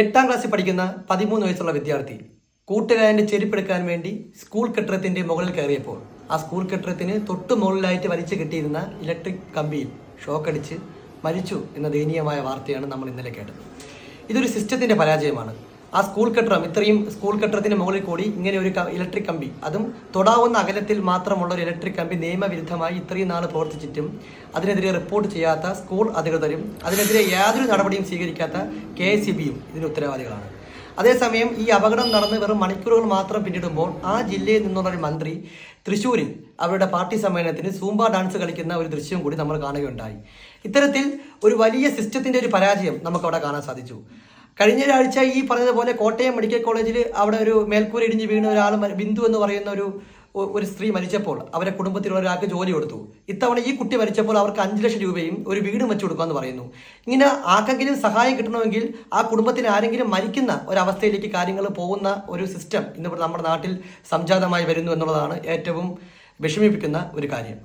എട്ടാം ക്ലാസ്സിൽ പഠിക്കുന്ന പതിമൂന്ന് വയസ്സുള്ള വിദ്യാർത്ഥി കൂട്ടുകാരന്റെ ചെരുപ്പെടുക്കാൻ വേണ്ടി സ്കൂൾ കെട്ടിടത്തിന്റെ മുകളിൽ കയറിയപ്പോൾ ആ സ്കൂൾ കെട്ടിടത്തിന് തൊട്ട് മുകളിലായിട്ട് വലിച്ചു കിട്ടിയിരുന്ന ഇലക്ട്രിക് കമ്പിയിൽ ഷോക്കടിച്ച് മരിച്ചു എന്ന ദയനീയമായ വാർത്തയാണ് നമ്മൾ ഇന്നലെ കേട്ടത്. ഇതൊരു സിസ്റ്റത്തിന്റെ പരാജയമാണ്. ആ സ്കൂൾ കെട്ടിടം ഇത്രയും സ്കൂൾ കെട്ടിടത്തിന് മുകളിൽ കൂടി ഇങ്ങനെ ഒരു ഇലക്ട്രിക് കമ്പി. അതും തൊടാവുന്ന അകലത്തിൽ മാത്രമുള്ള ഒരു ഇലക്ട്രിക് കമ്പി നിയമവിരുദ്ധമായി ഇത്രയും നാൾ പ്രവർത്തിച്ചിട്ടും അതിനെതിരെ റിപ്പോർട്ട് ചെയ്യാത്ത സ്കൂൾ അധികൃതരും അതിനെതിരെ യാതൊരു നടപടിയും സ്വീകരിക്കാത്ത കെ എസ് സി ബിയും ഇതിന് ഉത്തരവാദികളാണ്. അതേസമയം ഈ അപകടം നടന്ന് വെറും മണിക്കൂറുകൾ മാത്രം പിന്നിടുമ്പോൾ ആ ജില്ലയിൽ നിന്നുള്ള ഒരു മന്ത്രി തൃശ്ശൂരിൽ അവരുടെ പാർട്ടി സമ്മേളനത്തിന് സൂംബ ഡാൻസ് കളിക്കുന്ന ഒരു ദൃശ്യം കൂടി നമ്മൾ കാണുകയുണ്ടായി. ഇത്തരത്തിൽ ഒരു വലിയ സിസ്റ്റത്തിന്റെ ഒരു പരാജയം നമുക്കവിടെ കാണാൻ സാധിച്ചു. കഴിഞ്ഞ ഒരാഴ്ച ഈ പറഞ്ഞതുപോലെ കോട്ടയം മെഡിക്കൽ കോളേജിൽ അവിടെ ഒരു മേൽക്കൂര ഇടിഞ്ഞ് വീണ ഒരാൾ ബിന്ദു എന്ന് പറയുന്ന ഒരു ഒരു സ്ത്രീ മരിച്ചപ്പോൾ അവരെ കുടുംബത്തിലുള്ള ഒരാൾക്ക് ജോലി കൊടുത്തു. ഇത്തവണ ഈ കുട്ടി മരിച്ചപ്പോൾ അവർക്ക് അഞ്ച് ലക്ഷം രൂപയും ഒരു വീട് വെച്ചു കൊടുക്കാമെന്ന് പറയുന്നു. ഇങ്ങനെ ആർക്കെങ്കിലും സഹായം കിട്ടണമെങ്കിൽ ആ കുടുംബത്തിന് ആരെങ്കിലും മരിക്കുന്ന ഒരവസ്ഥയിലേക്ക് കാര്യങ്ങൾ പോകുന്ന ഒരു സിസ്റ്റം ഇന്നിപ്പോൾ നമ്മുടെ നാട്ടിൽ സംജാതമായി വരുന്നു എന്നുള്ളതാണ് ഏറ്റവും വിഷമിപ്പിക്കുന്ന ഒരു കാര്യം.